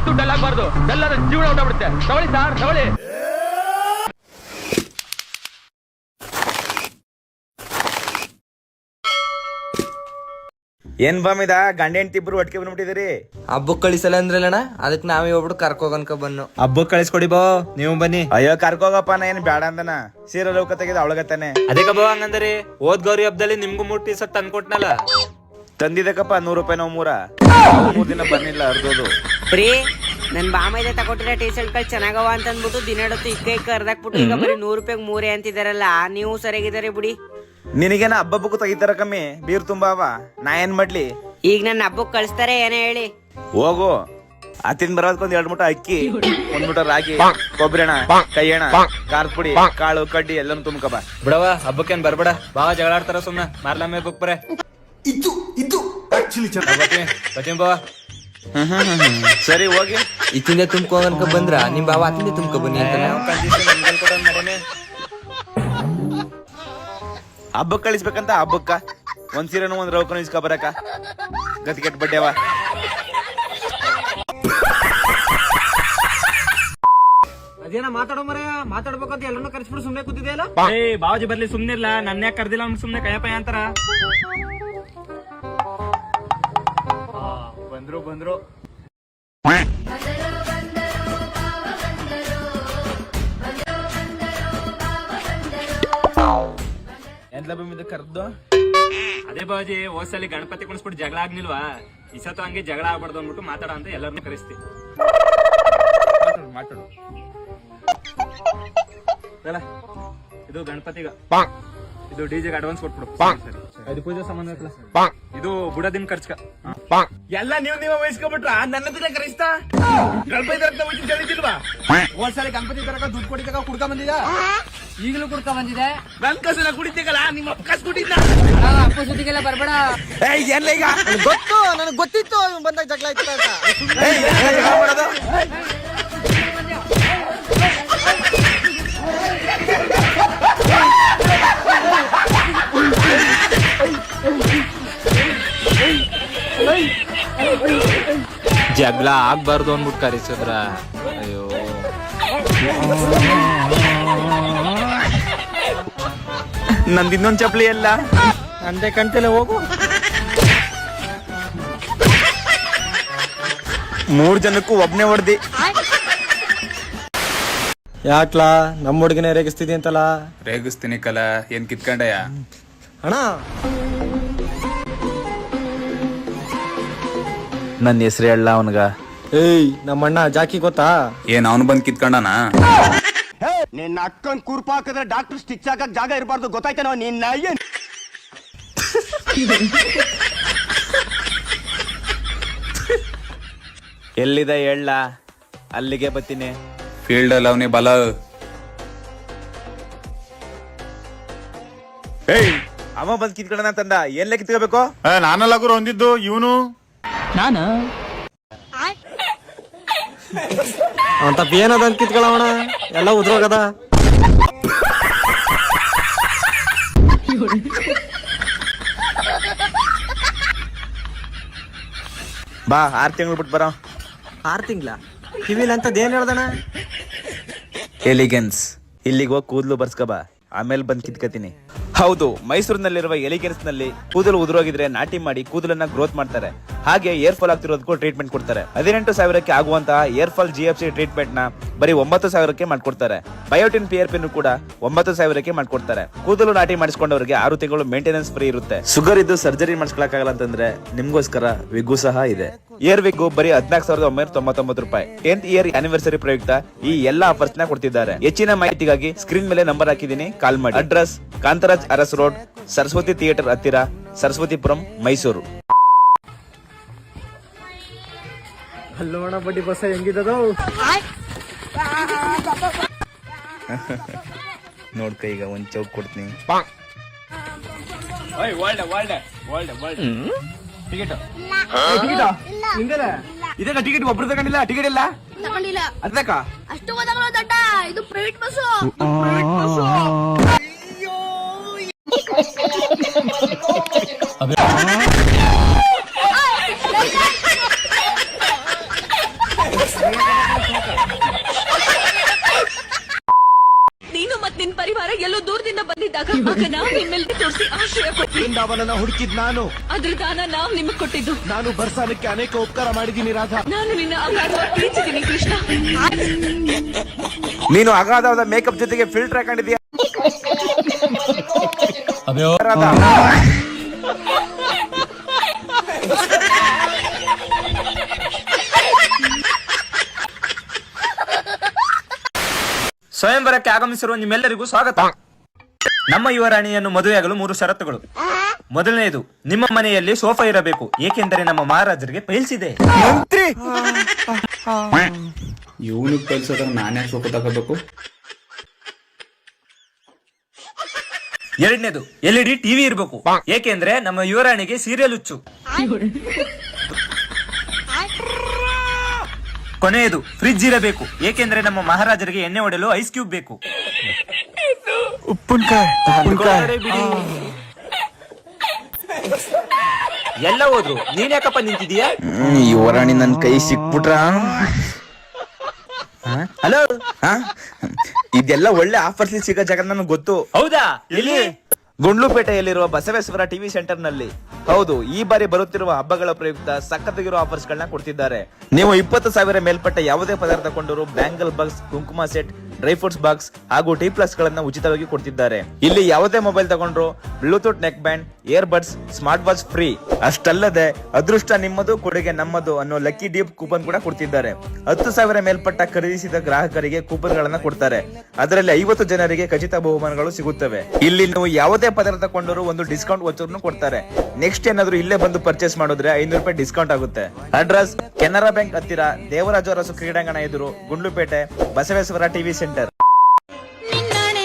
ಯಾವತ್ತೂ ಡಲ್ ಆಗಬಾರ್ದು ಡಲ್ ಆದ್ರೆ ಜೀವನ ಹೊಟ್ಟಬಿಡುತ್ತೆ ತಗೊಳ್ಳಿ ಸಾರ್ ತಗೊಳ್ಳಿ ಏನ್ ಬಾಮಿದ ಗಂಡ ಹೆಂಡತಿ ಇಬ್ರು ಒಟ್ಟಿಗೆ ಬಂದ್ಬಿಟ್ಟಿದಿರಿ ಹಬ್ಬಕ್ ಕಳಿಸಲ್ಲ ಅಂದ್ರಲ್ಲಣ್ಣ? ಅದಕ್ಕೆ ನಾವೇ ಒಬ್ರು ಕರ್ಕೋಗನ್ಕ ಬನ್ನು ಹಬ್ಬಕ್ ಕಳಿಸ್ಕೊಡಿ ಬೋ ನೀವು ಬನ್ನಿ. ಅಯ್ಯೋ ಕರ್ಕೋಗಪ್ಪ ನಾ ಏನ್ ಬೇಡ ಅಂದನ? ಸೀರೆ ಲೌಕ ತೆಗೆದ ಅವಳಗತ್ತಾನೆ. ಅದಕ್ಕೆ ಬಾ ಹಂಗಂದ್ರಿ. ಹೋದ್ ಗೌರಿ ಹಬ್ಬದಲ್ಲಿ ನಿಮ್ಗೂ ಮೂರ್ ಸತ್ ಶರ್ಟ್ ತಂದ್ಕೊಟ್ನಲ್ಲ? ತಂದಿದ್ದಕ್ಕಪ್ಪ ನೂರು ರೂಪಾಯಿ ನಾವು ಮೂರ. ಮೂರ್ ದಿನ ಬಂದಿಲ್ಲ ಅರ್ಧೋದು ಪ್ರೀ ನನ್ ಬಾಮೈದೆ ತಗೊಟ್ಟಿರೋ ಟೀ ಶರ್ಟ್ಗಳು ಚೆನ್ನಾಗವ ಅಂತ ಅಂದ್ಬಿಟ್ಟು ದಿನಡತ್ತು ಇಕ್ಕ ಇಕ್ಕ ಅರ್ಧಾಕ್ಬಿಟ್ಟು ಈಗ ಬರೀ ನೂರು ರೂಪಾಯಿಗೆ ಮೂರೇ ಅಂತಿದಾರಲ್ಲ ನೀವು ಸರಿಯಾಗಿದ್ದಾರೆ ಬಿಡಿ. ನಿನಗೇನ ಹಬ್ಬಕ್ಕೂ ಬುಕ್ ತೆಗಿತಾರ ಕಮ್ಮಿ? ಬೀರ್ ತುಂಬಾವ ಅವ. ನಾ ಏನ್ ಮಾಡ್ಲಿ? ಈಗ ನನ್ನ ಹಬ್ಬಕ್ಕೆ ಕಳಿಸ್ತಾರೆ ಏನೇ ಹೇಳಿ. ಹೋಗು. ಅತ್ತಿನ ಬರೋದಕ್ಕೊಂದ್ ಎರಡ್ ಮೂಟ ಅಕ್ಕಿ ಒಂದ್ ಮೂಟ ರಾಗಿ ಕೊಬ್ಬರಿ ಕೈಯಣ ಖಾರದ ಪುಡಿ ಕಾಳು ಕಡ್ಡಿ ಎಲ್ಲಾನು ತುಂಬ್ಕಬ ಬಿಡವ ಹಬ್ಬಕ್ಕೇನ್ ಬರ್ಬೇಡ. ಬಾ ಜಗಳ ಆಡ್ತಾರ ಸುಮ್ನ. ಮಾರ್ಲ ಮೇಲೆ ಬುಕ್ ಬರೇ. ಇದು ಇದು ಬಾವ ಸರಿ ಹೋಗಿ. ಇತ್ತಿಂದ ತುಂಬ್ಕೊಂಡ್ ಬಂದ್ರ? ನಿಮ್ ಬಾವ ಅತ್ತಿಂದ ತುಂಬ್ಕೊ ಬನ್ನಿ ಅಂತ ಹಬ್ಬಕ್ ಕಳಿಸ್ಬೇಕಂತ ಹಬ್ಬಕ್ಕ. ಒಂದ್ ಸೀರೆನು ಒಂದ್ ರೌಕನ ಇಸ್ಕೊ ಬರಕ ಗತಿ ಕೆಟ್ಟ ಬಡ್ಡೆವ ಅದೇನ ಮಾತಾಡೋ ಮರ? ಮಾತಾಡ್ಬೇಕಂತ ಎಲ್ಲರನ್ನೂ ಕರೆಸ್ಬಿಟ್ಟು ಸುಮ್ನೆ ಕೂತಿದೆಯಲ್ಲ? ಏ ಬಾವಾಜಿ ಬರ್ಲಿ ಸುಮ್ನಿರ್ಲ. ನನ್ನ ಯಾಕೆ ಕರ್ದಿಲ್ಲ? ಅವ್ನು ಸುಮ್ನೆ ಕಯಪಯ ಅಂತಾರ. ಬಂದ್ರು ಬಂದ್ರು. ಕರ್ದು? ಅದೇ ಬಾಜಿ ಹೋದ್ಸಲಿ ಗಣಪತಿ ಕುಣಿಸ್ಬಿಟ್ಟು ಜಗಳ ಆಗ್ಲಿಲ್ವಾ? ಈ ಸತ ಹಂಗೆ ಜಗಳ ಆಗ್ಬಾರ್ದು ಅಂದ್ಬಿಟ್ಟು ಮಾತಾಡ ಅಂತ ಎಲ್ಲರನ್ನೂ ಕರೆಸ್ತಿ. ಮಾತಾಡು. ಅಲ್ಲ ಇದು ಗಣಪತಿಗ. ಇದು ಡಿಜೆಗೆ ಅಡ್ವಾನ್ಸ್ ಕೊಟ್ಬಿಡು. ಇದು ಪೂಜೆ ಸಂಬಂಧ ಇದು ಬುಡದಿನ ಖರ್ಚ್ಕ ಎಲ್ಲ ನೀವು ನೀವು ವಹಿಸ್ಕೊಬಿಟ್ರ ನನ್ನ ಹತ್ರ ಕರೆಸ್ತಾ ಗಣಪತಿ ತರಕ ಹೋಗಿ ತಿಳಿದಿಲ್ವಾ ಹೋದ್ಸಲ ಗಣಪತಿ ತರಕ ದುಡ್ಡು ಕೊಡಿದಾಗ ಕುಡ್ಕ ಬಂದಿದ ಈಗಲೂ ಕುಡ್ಕ ಬಂದಿದೆ ನನ್ ಕಸನ ಕುಡಿತೀಗಲ್ಲ ನಿಮ್ಮ ಅಪ್ಪ ಕಸ್ ಕುಡಿದ್ನ ಅಪ್ಪ ಸುದ್ದಿಗೆಲ್ಲ ಬರ್ಬೇಡ ಗೊತ್ತು ನನಗೆ ಗೊತ್ತಿತ್ತು ಬಂದಾಗ ಜಗಳ ಆಯ್ತು ಅಂತ ಜಗಳ ಆಗ್ಬಾರ್ದು ಅಂದ್ಬಿಟ್ಟು ಕರೆಸಿದ್ರ. ಅಯ್ಯೋ. ನಂದು ಇನ್ನೊಂದ್ ಚಪ್ಲಿ ಎಲ್ಲ ಅಂದೆ ಕಂತಲೆ ಹೋಗು. ಮೂರ್ ಜನಕ್ಕೂ ಒಬ್ನೇ ಹೊಡ್ದಿ. ಯಾಕ್ಲಾ? ನಮ್ಮ ಹುಡುಗನೇ ರೇಗಿಸ್ತಿದಿ ಅಂತಲ್ಲ ರೇಗಿಸ್ತೀನಿ ಕಲ. ಏನ್ ಕಿತ್ಕೊಂಡಯ್ಯ? ಅಣ್ಣ ನನ್ನ ಹೆಸರು ಹೇಳ ಅವನ್ಗ. ಏಯ್ ನಮ್ಮ ಅಣ್ಣ ಜಾಕಿ ಗೊತ್ತಾ? ಏನ್ ಅವನು ಬಂದ್ ಕಿತ್ಕೊಂಡನ? ನಿನ್ನ ಅಕ್ಕನ್ ಕುರ್ಪ ಹಾಕಿದ್ರೆ ಡಾಕ್ಟರ್ ಸ್ಟಿಚ್ ಹಾಕಕ್ ಜಾಗ ಇರಬಾರ್ದು ಗೊತ್ತಾಯ್ತೇನೋ ನಿನ್ನ ಏನ್? ಎಲ್ಲಿದೆ ಹೇಳ? ಅಲ್ಲಿಗೆ ಬತ್ತೀನಿ ಫೀಲ್ಡ್ ಅಲ್ಲಿ ಅವನೇ ಬಲ. ಏಯ್ ಅವ ಬಂದ್ ಕಿತ್ಕೊಂಡನ ತಂದ? ಎಲ್ಲ ಕಿತ್ಕೋಬೇಕು? ನಾನಲ್ಲ ಗುರು ಹೊಂದಿದ್ದು ಇವನು? ಅಂತ ಏನದ ಅಂತ ಕಿತ್ಕೊಳ್ಳೋಣ ಎಲ್ಲ ಉದ್ರೋಗದ. ಬಾ ಆರ್ ತಿಂಗಳು ಬಿಟ್ಟು ಬರೋ. ಆರ್ ತಿಂಗ್ಳ? ಕಿವಿಲ್ ಅಂತ ಏನ್ ಹೇಳ್ದಣ? ಎಲಿಗೆನ್ಸ್ ಇಲ್ಲಿಗೆ ಹೋಗಿ ಕೂದಲು ಬರ್ಸ್ಕ ಬಾ. ಆಮೇಲೆ ಬಂದ್ ಕಿತ್ಕತೀನಿ. ಹೌದು ಮೈಸೂರಿನಲ್ಲಿರುವ ಎಲಿಗೆನ್ಸ್ನಲ್ಲಿ ಕೂದಲು ಉದುರೋಗಿದ್ರೆ ನಾಟಿ ಮಾಡಿ ಕೂದಲನ್ನ ಗ್ರೋತ್ ಮಾಡ್ತಾರೆ. ಹಾಗೆ ಏರ್ ಫಾಲ್ ಆಗ್ತಿರೋದಕ್ಕೂ ಟ್ರೀಟ್ಮೆಂಟ್ ಕೊಡ್ತಾರೆ. ಹದಿನೆಂಟು ಸಾವಿರಕ್ಕೆ ಆಗುವಂತಹ hair fall G F C ಟ್ರೀಟ್ಮೆಂಟ್ನ ಬರೀ ಒಂಬತ್ತು ಸಾವಿರಕ್ಕೆ ಮಾಡ್ಕೊಡ್ತಾರೆ. ಬಯೋಟಿನ್ ಪಿ ಆರ್ ಪಿನ್ ಕೂಡ ಒಂಬತ್ತು ಸಾವಿರಕ್ಕೆ ಮಾಡ್ಕೊಡ್ತಾರೆ. ಕೂದಲು ನಾಟಿ ಮಾಡಿಸಿಕೊಂಡವರಿಗೆ ಆರು ತಿಂಗಳು ಮೇಂಟೆನೆನ್ಸ್ ಫ್ರೀ ಇರುತ್ತೆ. ಶುಗರ್ ಇದ್ದು ಸರ್ಜರಿ ಮಾಡಿಸ್ಕೊಳಕ್ಕಾಗಲ್ಲ ಅಂತಂದ್ರೆ ನಿಮ್ಗೋಸ್ಕರ ವಿಗ್ಗು ಸಹ ಇದೆ. ಇಯರ್ ವಿಗ್ಗು ಬರೀ ಹದಿನಾಲ್ಕು ಸಾವಿರದ ಒಂಬೈನೂರ ತೊಂಬತ್ತೊಂಬತ್ತು ರೂಪಾಯಿ. ಟೆಂತ್ ಇಯರ್ ಆನಿವರ್ಸರಿ ಪ್ರಯುಕ್ತ ಈ ಎಲ್ಲಾ ಆಫರ್ಸ್ನ ಕೊಡ್ತಿದ್ದಾರೆ. ಹೆಚ್ಚಿನ ಮಾಹಿತಿಗಾಗಿ ಸ್ಕ್ರೀನ್ ಮೇಲೆ ನಂಬರ್ ಹಾಕಿದೀನಿ ಕಾಲ್ ಮಾಡಿ. Address Kantharaj Aras road Saraswati theatre ಹತ್ತಿರ ಸರಸ್ವತಿಪುರಂ ಮೈಸೂರು. ಅಲ್ಲೋಣ ಬಡ್ಡಿ ಬಸ್ ಹೆಂಗಿದದು? ನೋಡ್ಕ ಈಗ ಒಂದ್ ಚೌಕ್ ಕೊಡ್ತೀನಿ. ಇದಕ್ಕ ಟಿಕೆಟ್ ಒಬ್ರು ತಗೊಂಡಿಲ್ಲ ಟಿಕೆಟ್ ಇಲ್ಲ? ತಗೊಂಡಿಲ್ಲ. ಅದಕ್ಕ ಅಷ್ಟು ಗೊತ್ತಾಗಲ್ಲ ಇದು ಪ್ರೈವೇಟ್ ಬಸ್ಸು ಎಲ್ಲೋ ಆಗ ನಾವ್ ನಿಮ್ಮಲ್ಲಿ ತೋರಿಸಿ ಆಶ್ರಯ ಕೊಟ್ವಿ ಹುಡುಕಿದ್ ನಾನು. ಅದ್ರ ದಾನ ನಾವ್ ನಿಮಗ್ ಕೊಟ್ಟಿದ್ದು. ನಾನು ಬರ್ಸಾನಕ್ಕೆ ಅನೇಕ ಉಪಕಾರ ಮಾಡಿದ್ದೀನಿ ರಾಧಾ. ನಾನು ನಿನ್ನ ಅಗಾಧವಾಗಿ ಪ್ರೀತಿಸಿದ್ದೀನಿ ಕೃಷ್ಣ. ನೀನು ಅಗಾಧವಾದ ಮೇಕಪ್ ಜೊತೆಗೆ ಫಿಲ್ಟರ್ ಹಾಕೊಂಡಿದ್ಯಾ ಸ್ವಯಂವರಕ್ಕೆ ಆಗಮಿಸಿರುವ ನಿಮ್ಮೆಲ್ಲರಿಗೂ ಸ್ವಾಗತ. ನಮ್ಮ ಯುವರಾಣಿಯನ್ನು ಮದುವೆಯಾಗಲು ಮೂರು ಷರತ್ತುಗಳು. ಮೊದಲನೆಯದು ನಿಮ್ಮ ಮನೆಯಲ್ಲಿ ಸೋಫಾ ಇರಬೇಕು. ಏಕೆಂದರೆ ನಮ್ಮ ಮಹಾರಾಜರಿಗೆ ಪೈಲ್ಸಿದೆ. ಇವನು ಕಳ್ಸೋದಾಗ ನಾನೇ ಸೋಪ ತಗೋಬೇಕು? ಎರಡನೇದು ಎಲ್ ಇ ಡಿ ಟಿವಿ ಇರಬೇಕು. ಏಕೆಂದ್ರೆ ನಮ್ಮ ಯುವರಾಣಿಗೆ ಸೀರಿಯಲ್ ಹುಚ್ಚು. ಕೊನೆಯದು ಫ್ರಿಡ್ಜ್ ಇರಬೇಕು. ಏಕೆಂದ್ರೆ ನಮ್ಮ ಮಹಾರಾಜರಿಗೆ ಎಣ್ಣೆ ಹೊಡೆಯಲು ಐಸ್ ಕ್ಯೂಬ್ ಬೇಕು. ಬಿಡಿ. ಎಲ್ಲ ಹೋದ್ರು. ನೀನ್ ಯಾಕಪ್ಪ ಈ ವರಾಣಿ ನನ್ ಕೈ ಸಿಕ್ಬಿಟ್ರ? ಹಲೋ? ಇದೆಲ್ಲ ಒಳ್ಳೆ ಆಫರ್ಸ್ ಸಿಗೋ ಜಾಗ ನನಗೆ ಗೊತ್ತು. ಹೌದಾ? ಇಲ್ಲಿ ಗುಂಡ್ಲುಪೇಟೆಯಲ್ಲಿರುವ ಬಸವೇಶ್ವರ ಟಿವಿ ಸೆಂಟರ್ನಲ್ಲಿ ಹೌದು ಈ ಬಾರಿ ಬರುತ್ತಿರುವ ಹಬ್ಬಗಳ ಪ್ರಯುಕ್ತ ಸಖತ್ತಾಗಿರೋ ಆಫರ್ಸ್ ಗಳನ್ನ ಕೊಡ್ತಿದ್ದಾರೆ. ನೀವು ಇಪ್ಪತ್ತು ಸಾವಿರ ಮೇಲ್ಪಟ್ಟ ಯಾವುದೇ ಪದಾರ್ಥ ಕೊಂಡರೂ ಬ್ಯಾಂಗಲ್ ಬಗ್ಸ್ ಕುಂಕುಮ ಸೆಟ್ ಡ್ರೈ ಫ್ರೂಟ್ಸ್ ಬಾಕ್ಸ್ ಹಾಗೂ ಟಿ ಪ್ಲಸ್ ಗಳನ್ನ ಉಚಿತವಾಗಿ ಕೊಡ್ತಿದ್ದಾರೆ. ಇಲ್ಲಿ ಯಾವುದೇ ಮೊಬೈಲ್ ತಗೊಂಡ್ರು Bluetooth neck band ear buds smart watch free. ಅಷ್ಟಲ್ಲದೆ ಅದೃಷ್ಟ ನಿಮ್ಮದು, ಕೊಡುಗೆ ನಮ್ಮದು ಅನ್ನೋ ಲಕ್ಕಿ ಡೀಪ್ ಕೂಪನ್ ಕೂಡ ಕೊಡ್ತಿದ್ದಾರೆ. ಹತ್ತು ಸಾವಿರ ಮೇಲ್ಪಟ್ಟ ಖರೀದಿಸಿದ ಗ್ರಾಹಕರಿಗೆ ಕೂಪನ್ ಗಳನ್ನ ಕೊಡ್ತಾರೆ. ಅದರಲ್ಲಿ ಐವತ್ತು ಜನರಿಗೆ ಖಚಿತ ಬಹುಮಾನಗಳು ಸಿಗುತ್ತವೆ. ಇಲ್ಲಿ ನೀವು ಯಾವುದೇ ಪದಾರ್ಥ ತಗೊಂಡ್ರು ಒಂದು ಡಿಸ್ಕೌಂಟ್ ವಚರ್ನು ಕೊಡ್ತಾರೆ. ನೆಕ್ಸ್ಟ್ ಏನಾದ್ರು ಇಲ್ಲೇ ಬಂದು ಪರ್ಚೇಸ್ ಮಾಡಿದ್ರೆ ಐನೂರು ರೂಪಾಯಿ ಡಿಸ್ಕೌಂಟ್ ಆಗುತ್ತೆ. ಅಡ್ರೆಸ್ ಕೆನರಾ ಬ್ಯಾಂಕ್ ಹತ್ತಿರ ದೇವರಾಜ ಅರಸು ಕ್ರೀಡಾಂಗಣ ಎದುರು, ಗುಂಡ್ಲುಪೇಟೆ, ಬಸವೇಶ್ವರ ಟಿವಿ ಸೆಂಟರ್. ನಿನ್ನಾಣೆ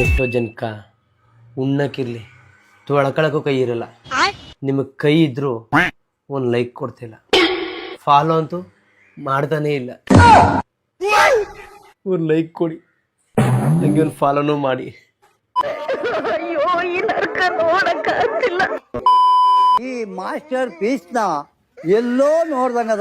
ಎಷ್ಟೋ ಜನಕ ಉಣ್ಣಕ್ಕಿರ್ಲಿ. ತೊಳ್ಕೊಳಕ್ಕೂ ಕೈ ಇರಲ್ಲ. ನಿಮಗೆ ಕೈ ಇದ್ರು ಒಂದು ಲೈಕ್ ಕೊಡ್ತಿಲ್ಲ. ಫಾಲೋ ಅಂತೂ ಮಾಡ್ತಾನೆ ಇಲ್ಲ. ಒಂದು ಲೈಕ್ ಕೊಡಿ. ಹಂಗೆ ಒಂದು ಫಾಲೋನು ಮಾಡಿ. ಈ ಮಾಸ್ಟರ್ ಪೀಸ್ನ ಎಲ್ಲೋ ನೋಡ್ದಂಗ